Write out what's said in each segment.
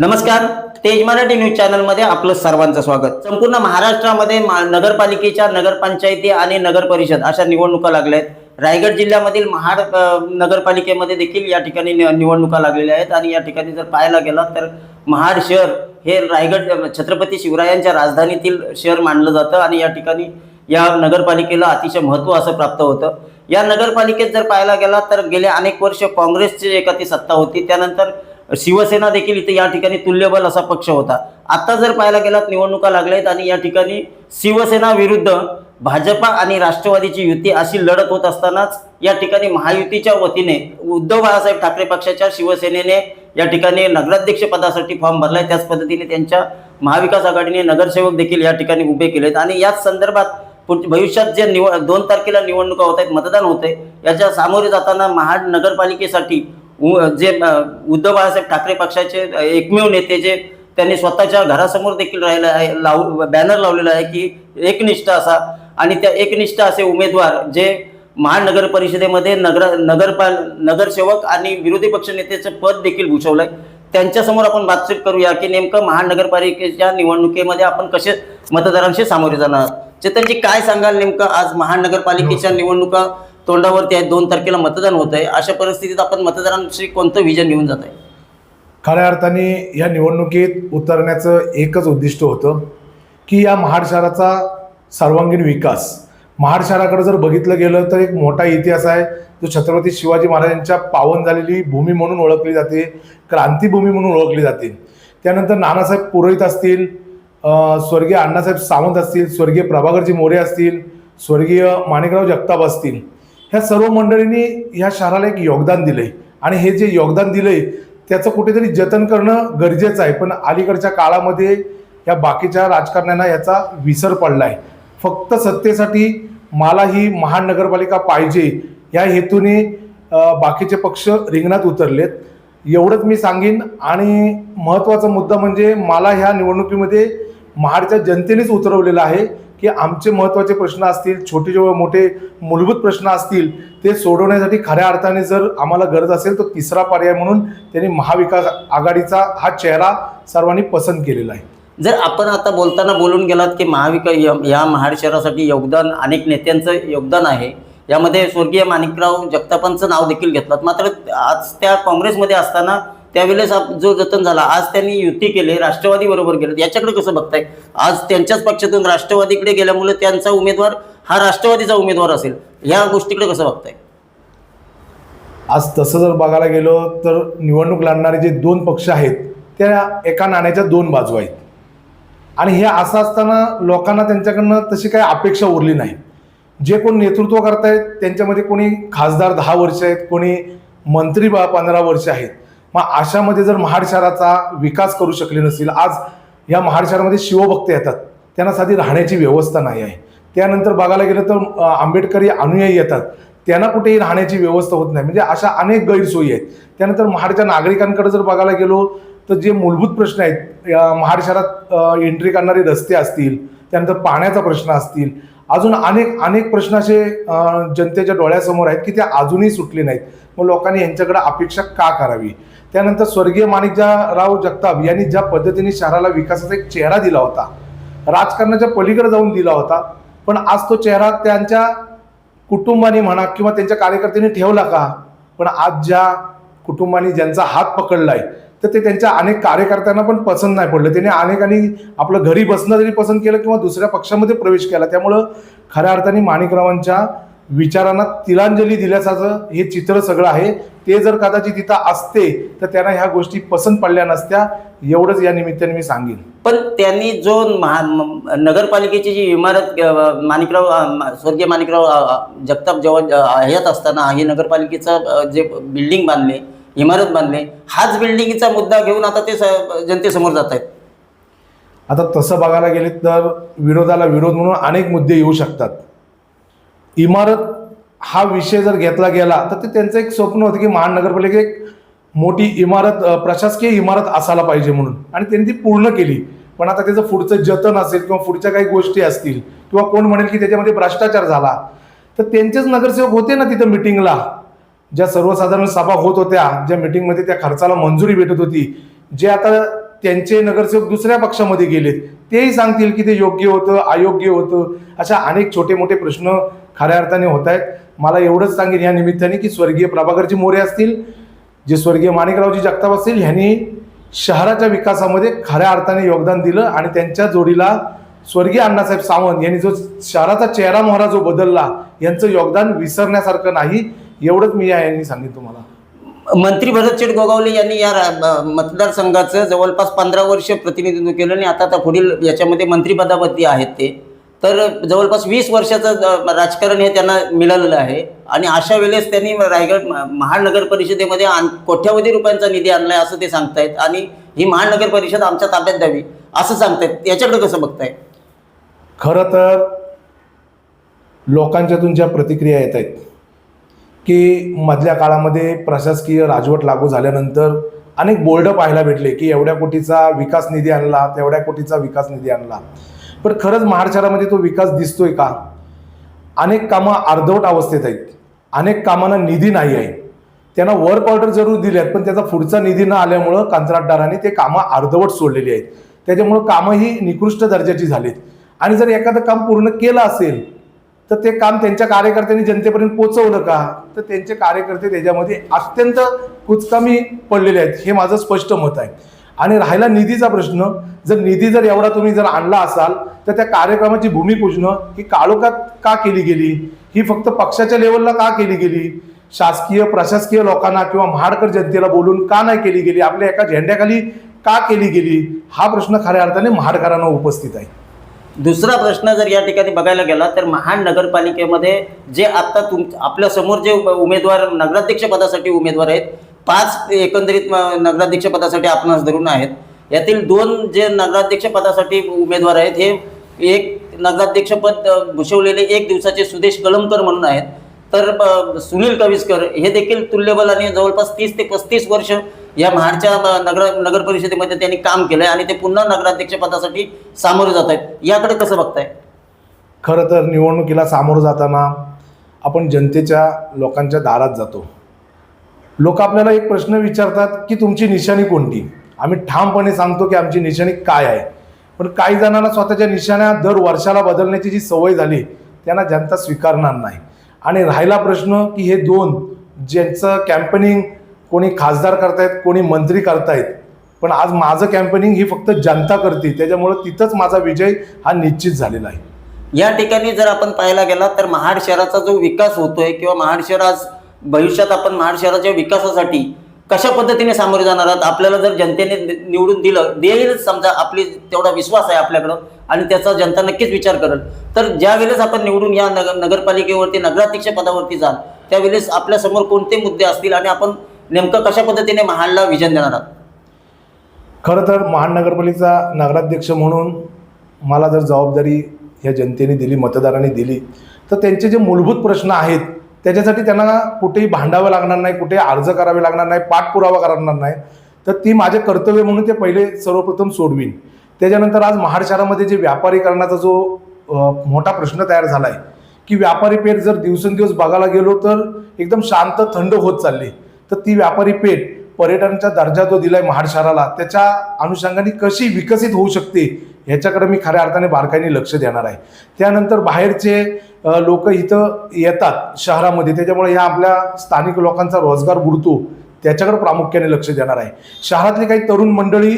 नमस्कार तेज मराठी न्यूज चॅनलमध्ये आपलं सर्वांचं स्वागत. संपूर्ण महाराष्ट्रामध्ये मा- नगरपालिकेच्या नगरपंचायती आणि नगर परिषद अशा निवडणुका लागल्या आहेत. रायगड जिल्ह्यामधील महाड नगरपालिकेमध्ये देखील या ठिकाणी नि- निवडणुका लागलेल्या आहेत. आणि या ठिकाणी जर पाहायला गेला तर महाड शहर हे रायगड छत्रपती शिवरायांच्या राजधानीतील शहर मानलं जातं. आणि या ठिकाणी या नगरपालिकेला अतिशय महत्त्व असं प्राप्त होतं. या नगरपालिकेत जर पाहायला गेला तर गेले अनेक वर्ष काँग्रेसची एका ती सत्ता होती. त्यानंतर शिवसेना देखील इथे या ठिकाणी तुल्यबल असा पक्ष होता. आता जर पाहायला गेलात निवडणुका लागल्या आहेत आणि या ठिकाणी शिवसेना विरुद्ध भाजपा आणि राष्ट्रवादीची युती अशी लढत होत असतानाच या ठिकाणी महायुतीच्या वतीने उद्धव बाळासाहेब ठाकरे पक्षाच्या शिवसेनेने या ठिकाणी नगराध्यक्ष पदासाठी फॉर्म भरलाय. त्याच पद्धतीने त्यांच्या महाविकास आघाडीने नगरसेवक देखील या ठिकाणी उभे केलेत. आणि याच संदर्भात भविष्यात जे निव दोन तारखेला निवडणुका होत आहेत मतदान होते याच्या सामोरे जाताना महाड नगरपालिकेसाठी जे उद्धव बाळासाहेब ठाकरे पक्षाचे एकमेव नेते जे त्यांनी स्वतःच्या घरासमोर देखील राहिलं आहे लावू बॅनर लावलेला आहे की एकनिष्ठ असा. आणि त्या एकनिष्ठ असे उमेदवार जे महानगर परिषदेमध्ये नगर नगरपाल नगरसेवक आणि विरोधी पक्ष नेतेचं पद देखील भूषवलंय. त्यांच्यासमोर आपण बातचीत करूया की नेमकं महानगरपालिकेच्या निवडणुकीमध्ये आपण कसे मतदारांशी सामोरे जाणार. चेतनजी काय सांगाल नेमकं आज महानगरपालिकेच्या निवडणुका तोंडावरती आहेत दोन तारखेला मतदान होत आहे अशा परिस्थितीत आपण मतदारांशी कोणतं विजन घेऊन जात आहे खऱ्या अर्थाने या निवडणुकीत उतरण्याचं एकच उद्दिष्ट होतं की या महाड शहराचा सर्वांगीण विकास. महाड शहराकडे जर बघितलं गेलं तर एक मोठा इतिहास आहे. जो छत्रपती शिवाजी महाराजांच्या पावन झालेली भूमी म्हणून ओळखली जाते क्रांतीभूमी म्हणून ओळखली जाते. त्यानंतर नानासाहेब पुरोहित असतील स्वर्गीय अण्णासाहेब सावंत असतील स्वर्गीय प्रभाकरजी मोरे असतील स्वर्गीय माणिकराव जगताप असतील. ह्या सर्व मंडळींनी ह्या शहराला एक योगदान दिलंय. आणि हे जे योगदान दिलंय त्याचं कुठेतरी जतन करणं गरजेचं आहे. पण अलीकडच्या काळामध्ये या बाकीच्या राजकारण्यांना याचा विसर पडलाय. फक्त सत्तेसाठी मला ही महानगरपालिका पाहिजे या हेतूने बाकीचे पक्ष रिंगणात उतरलेत. एवढंच मी सांगेन. आणि महत्त्वाचा मुद्दा म्हणजे मला ह्या निवडणुकीमध्ये महाडच्या जनतेनेच उतरवलेलं आहे. की आमचे महत्त्वाचे प्रश्न असतील छोटे जेव्हा मोठे मूलभूत प्रश्न असतील ते सोडवण्यासाठी खऱ्या अर्थाने जर आम्हाला गरज असेल तर तिसरा पर्याय म्हणून त्यांनी महाविकास आघाडीचा हा चेहरा सर्वांनी पसंत केलेला आहे. जर आपण आता बोलताना बोलून गेलात की महाविका या- या महाड शहरासाठी योगदान अनेक नेत्यांचं योगदान आहे. यामध्ये स्वर्गीय माणिकराव जगतापांचं नाव देखील घेतलं मात्र आज त्या काँग्रेसमध्ये असताना त्यावेळेस जो जतन झाला आज त्यांनी युती केले राष्ट्रवादी बरोबर गेले. याच्याकडे कसं बघताय? आज त्यांच्याच पक्षातून राष्ट्रवादीकडे गेल्यामुळे त्यांचा उमेदवार हा राष्ट्रवादीचा उमेदवार असेल. या गोष्टीकडे कसं बघताय? आज तसं जर बघायला गेलो तर निवडणूक लढणारे जे दोन पक्ष आहेत त्या एका नाण्याच्या दोन बाजू आहेत. आणि हे असं असताना लोकांना त्यांच्याकडनं तशी काही अपेक्षा उरली नाही. जे कोण नेतृत्व करतायत त्यांच्यामध्ये कोणी खासदार दहा वर्ष आहेत कोणी मंत्री बा पंधरा वर्ष आहेत. मग अशामध्ये जर महाड शहराचा विकास करू शकले नसतील आज या महाड शहरामध्ये शिवभक्त येतात. त्यांना साधी राहण्याची व्यवस्था नाही आहे. त्यानंतर बघायला गेलं तर आंबेडकरी अनुयायी येतात. त्यांना कुठेही राहण्याची व्यवस्था होत नाही. म्हणजे अशा अनेक गैरसोयी आहेत. त्यानंतर महाडच्या नागरिकांकडे जर बघायला गेलो तर जे मूलभूत प्रश्न आहेत महाड शहरात एंट्री करणारे रस्ते असतील त्यानंतर पाण्याचा प्रश्न असतील अजून अनेक अनेक प्रश्न असे जनतेच्या डोळ्यासमोर आहेत की ते अजूनही सुटले नाहीत. मग लोकांनी यांच्याकडे अपेक्षा का करावी? त्यानंतर स्वर्गीय माणिकराव जगताप यांनी ज्या पद्धतीने शहराला विकासाचा एक चेहरा दिला होता राजकारणाच्या पलीकडे जाऊन दिला होता पण आज तो चेहरा त्यांच्या कुटुंबाने म्हणा किंवा त्यांच्या कार्यकर्त्यांनी ठेवला का? पण आज ज्या कुटुंबाने ज्यांचा हात पकडलाय तर ते त्यांच्या अनेक कार्यकर्त्यांना पण पसंत नाही पडलं. त्याने अनेकांनी आपलं घरी बसणं जरी पसंत केलं किंवा दुसऱ्या पक्षामध्ये प्रवेश केला त्यामुळं खऱ्या अर्थाने माणिकरावांच्या विचारांना तिलांजली दिल्याचं हे चित्र सगळं आहे. ते जर कदाचित तिथं असते तर त्यांना ह्या गोष्टी पसंत पडल्या नसत्या एवढंच या निमित्ताने मी सांगेन. पण त्यांनी जो महा नगरपालिकेची जी इमारत माणिकराव स्वर्गीय माणिकराव जगताप जेव्हा हयात असताना ही नगरपालिकेचं जे बिल्डिंग बांधले इमारत बांधली हाच बिल्डिंगचा मुद्दा घेऊन आता ते स- जनतेसमोर जात आहेत आता तसं बघायला गेले तर विरोधाला विरोध म्हणून अनेक मुद्दे येऊ शकतात. इमारत हा विषय जर घेतला गेला तर ते त्यांचं एक स्वप्न होतं की महानगरपालिकेत एक मोठी इमारत प्रशासकीय इमारत असायला पाहिजे म्हणून. आणि त्यांनी ती पूर्ण केली. पण आता त्याचं पुढचं जतन असेल किंवा पुढच्या काही गोष्टी असतील किंवा कोण म्हणेल की त्याच्यामध्ये भ्रष्टाचार झाला तर त्यांचेच नगरसेवक होते ना तिथं मिटिंगला ज्या सर्वसाधारण सभा होत होत्या ज्या मिटिंगमध्ये त्या खर्चाला मंजुरी भेटत होती जे आता त्यांचे नगरसेवक दुसऱ्या पक्षामध्ये गेलेत तेही सांगतील की ते योग्य होतं अयोग्य होतं अशा अनेक छोटे मोठे प्रश्न खऱ्या अर्थाने होत आहेत. मला एवढंच सांगेन या निमित्ताने की स्वर्गीय प्रभाकरजी मोरे असतील जे स्वर्गीय माणिकरावजी जगताप असतील ह्यांनी शहराच्या विकासामध्ये खऱ्या अर्थाने योगदान दिलं आणि त्यांच्या जोडीला स्वर्गीय अण्णासाहेब सावंत यांनी जो शहराचा चेहरा मोहरा जो बदलला यांचं योगदान विसरण्यासारखं नाही. एवढंच मी या यांनी सांगितलं तुम्हाला मंत्री भरतशेठ गोगावले यांनी या रा- मतदारसंघाचं जवळपास पंधरा वर्ष प्रतिनिधित्व केलं आणि आता आता पुढील याच्यामध्ये मंत्रिपदावरती आहेत ते. तर जवळपास वीस वर्षाचं राजकारण हे त्यांना मिळालेलं आहे. आणि अशा वेळेस त्यांनी रायगड म- महानगर परिषदेमध्ये आण- कोट्यावधी रुपयांचा निधी आणलाय असं ते सांगतायत. आणि ही महानगर परिषद आमच्या ताब्यात द्यावी असं सांगतायत. याच्याकडे कसं बघताय? खरं तर लोकांच्यातून ज्या प्रतिक्रिया येत आहेत की मधल्या काळामध्ये प्रशासकीय राजवट लागू झाल्यानंतर अनेक बोर्ड पाहायला भेटले की एवढ्या कोटीचा विकास निधी आणला तेवढ्या कोटीचा विकास निधी आणला. पण खरंच महाड शहरामध्ये तो विकास दिसतोय का? अनेक कामं अर्धवट अवस्थेत आहेत. अनेक कामांना निधी नाही आहे. त्यांना वर्क ऑर्डर जरूर दिले आहेत पण त्याचा पुढचा निधी न आल्यामुळं कंत्राटदारांनी ते कामं अर्धवट सोडलेली आहेत. त्याच्यामुळं कामं ही निकृष्ट दर्जाची झालीत. आणि जर एखादं काम पूर्ण केलं असेल तर ते काम त्यांच्या कार्यकर्त्यांनी जनतेपर्यंत पोचवलं का? तर त्यांचे कार्यकर्ते त्याच्यामध्ये अत्यंत कुचकामी पडलेले आहेत. हे माझं स्पष्ट मत आहे. आणि राहिला निधीचा प्रश्न. जर निधी जर एवढा तुम्ही जर आणला असाल तर त्या कार्यक्रमाची भूमिपूजनं ही काळोखात का केली गेली? ही फक्त पक्षाच्या लेवलला का केली गेली? शासकीय प्रशासकीय लोकांना किंवा महाडकर जनतेला बोलून का नाही केली गेली? आपल्या एका झेंड्याखाली का केली गेली? हा प्रश्न खऱ्या अर्थाने महाडकरांना उपस्थित आहे. दुसरा प्रश्न जर या ठिकाणी बघायला गेला तर महाड नगरपालिकेमध्ये जे आत्ता तुम आपल्यासमोर जे उमेदवार नगराध्यक्ष पदासाठी उमेदवार आहेत पाच एकंदरीत नगराध्यक्षपदासाठी नगराध्यक्ष पदासाठी आपणास धरून आहेत. यातील दोन जे नगराध्यक्ष पदासाठी उमेदवार आहेत हे एक नगराध्यक्षपद भूषवलेले एक दिवसाचे सुदेश कलमकर म्हणून आहेत. तर सुनील कविस्कर हे देखील तुल्यबल आणि जवळपास तीस ते पस्तीस वर्ष या महाडच्या नगर नगर परिषदेमध्ये त्यांनी काम केलंय आणि ते पुन्हा नगराध्यक्ष पदासाठी सामोरे जात आहेत. याकडे कसं बघताय? खरं तर निवडणुकीला सामोरं जाताना आपण जनतेच्या लोकांच्या दारात जातो. लोक आपल्याला एक प्रश्न विचारतात की तुमची निशाणी कोणती? आम्ही ठामपणे सांगतो की आमची निशाणी काय आहे. पण काही जणांना स्वतःच्या निशाण्या दर वर्षाला बदलण्याची जी सवय झाली त्यांना जनता स्वीकारणार नाही. आणि राहिला प्रश्न की हे दोन ज्यांचं कॅम्पेनिंग कोणी खासदार करतायत कोणी मंत्री करतायत. पण आज माझं कॅम्पेनिंग ही फक्त जनता करते त्याच्यामुळं तिथंच माझा विजय हा निश्चित झालेला आहे. या ठिकाणी जर आपण पाहायला गेला तर महाड शहराचा जो विकास होतोय किंवा महाड शहर आज भविष्यात आपण महाड शहराच्या विकासासाठी कशा पद्धतीने सामोरे जाणार आहात आपल्याला जर जनतेने निवडून दिलं देईलच समजा आपली तेवढा विश्वास आहे आपल्याकडं आणि त्याचा जनता नक्कीच विचार करेल. तर ज्या वेळेस आपण निवडून या नगर नगरपालिकेवरती नगराध्यक्ष पदावरती जाल त्यावेळेस आपल्यासमोर कोणते मुद्दे असतील आणि आपण नेमकं कशा पद्धतीने महाडला विजन देणार आहात? खरं तर महानगरपालिकेचा नगराध्यक्ष म्हणून मला जर जबाबदारी ह्या जनतेने दिली मतदारांनी दिली तर त्यांचे जे मूलभूत प्रश्न आहेत त्याच्यासाठी त्यांना कुठेही भांडावं लागणार नाही कुठे अर्ज करावे लागणार नाही पाठपुरावा करणार नाही तर ती माझे कर्तव्य म्हणून ते पहिले सर्वप्रथम सोडवीन. त्याच्यानंतर आज महाड शहरामध्ये जे व्यापारीकरणाचा जो मोठा प्रश्न तयार झाला आहे की व्यापारी पेठ जर दिवसेंदिवस बघायला गेलो तर एकदम शांत थंड होत चालली. तर ती व्यापारी पेठ पर्यटनाचा दर्जा जो दिलाय महाड शहराला त्याच्या अनुषंगाने कशी विकसित होऊ शकते ह्याच्याकडे मी खऱ्या अर्थाने बारकाईने लक्ष देणार आहे. त्यानंतर बाहेरचे लोक इथं येतात शहरामध्ये त्याच्यामुळे ह्या आपल्या स्थानिक लोकांचा रोजगार बुडतो त्याच्याकडे प्रामुख्याने लक्ष देणार आहे. शहरातली काही तरुण मंडळी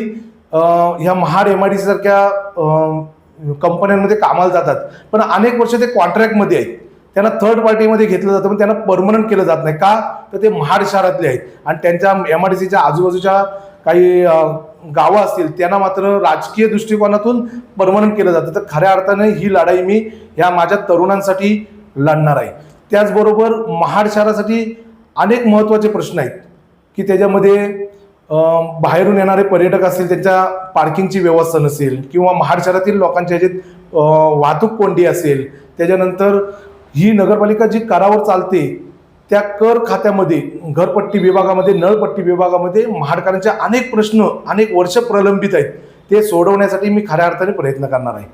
ह्या महाड एम आय डी सारख्या कंपन्यांमध्ये कामाला जातात पण अनेक वर्ष ते कॉन्ट्रॅक्टमध्ये आहेत. त्यांना थर्ड पार्टीमध्ये घेतलं जातं पण त्यांना परमनंट केलं जात नाही. का? तर ते महाड शहरातले आहेत. आणि त्यांच्या एम आर डी सीच्या आजूबाजूच्या काही गावं असतील त्यांना मात्र राजकीय दृष्टिकोनातून परमनंट केलं जातं. तर खऱ्या अर्थाने ही लढाई मी ह्या माझ्या तरुणांसाठी लढणार आहे. त्याचबरोबर महाड शहरासाठी अनेक महत्त्वाचे प्रश्न आहेत. की त्याच्यामध्ये बाहेरून येणारे पर्यटक असतील त्यांच्या पार्किंगची व्यवस्था नसेल किंवा महाड शहरातील लोकांच्या ह्याच्यात वाहतूक कोंडी असेल त्याच्यानंतर ही नगरपालिका जी करावर चालते त्या कर खात्यामध्ये घरपट्टी विभागामध्ये नळपट्टी विभागामध्ये महाडकरांचे अनेक प्रश्न अनेक वर्ष प्रलंबित आहेत. ते सोडवण्यासाठी मी खऱ्या अर्थाने प्रयत्न करणार आहे.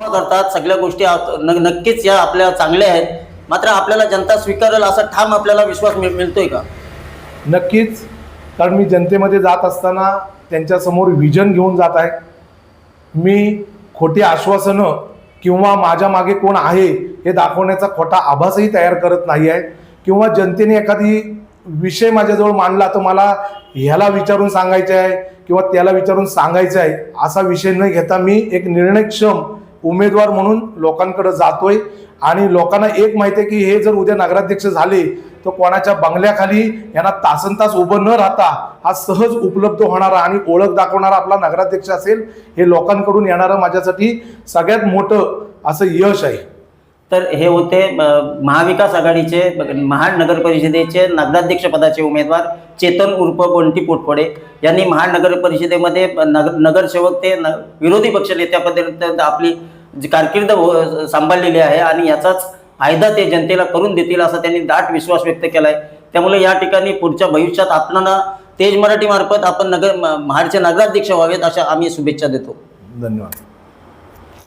करतात सगळ्या गोष्टी नक्कीच या आपल्या चांगल्या आहेत. मात्र आपल्याला जनता स्वीकारेल असा ठाम आपल्याला विश्वास मिळ- मिळतोय का? नक्कीच. कारण मी जनतेमध्ये जात असताना त्यांच्यासमोर विजन घेऊन जात आहे. मी खोटी आश्वासनं किंवा माझ्या मागे कोण आहे हे दाखवण्याचा खोटा आभासही तयार करत नाही आहे. किंवा जनतेने एखादी विषय माझ्याजवळ मांडला तर मला ह्याला विचारून सांगायचे आहे किंवा त्याला विचारून सांगायचं आहे असा विषय न घेता मी एक निर्णयक्षम उमेदवार म्हणून लोकांकडे जातोय. आणि लोकांना एक माहिती आहे की हे जर उद्या नगराध्यक्ष झाले तर कोणाच्या बंगल्याखाली यांना तासन तास उभं न राहता हा सहज उपलब्ध होणारा आणि ओळख दाखवणारा आपला नगराध्यक्ष असेल हे लोकांकडून येणारं माझ्यासाठी सगळ्यात मोठं असं यश आहे. तर हे होते महाविकास आघाडीचे ब- महाड नगर परिषदेचे नगराध्यक्ष पदाचे उमेदवार चेतन उर्फ बंटी पोटफोडे. यांनी महाड नगर परिषदेमध्ये नगर नगरसेवक ते न विरोधी पक्ष नेत्यापर्यंत आपली जी कारकीर्द सांभाळलेली आहे आणि याचाच फायदा ते जनतेला करून देतील असा त्यांनी दाट विश्वास व्यक्त केला आहे त्यामुळे या ठिकाणी पुढच्या भविष्यात आपल्याला तेज मराठी मार्फत आपण नगर म- महाडचे नगराध्यक्ष व्हावेत अशा आम्ही शुभेच्छा देतो. धन्यवाद.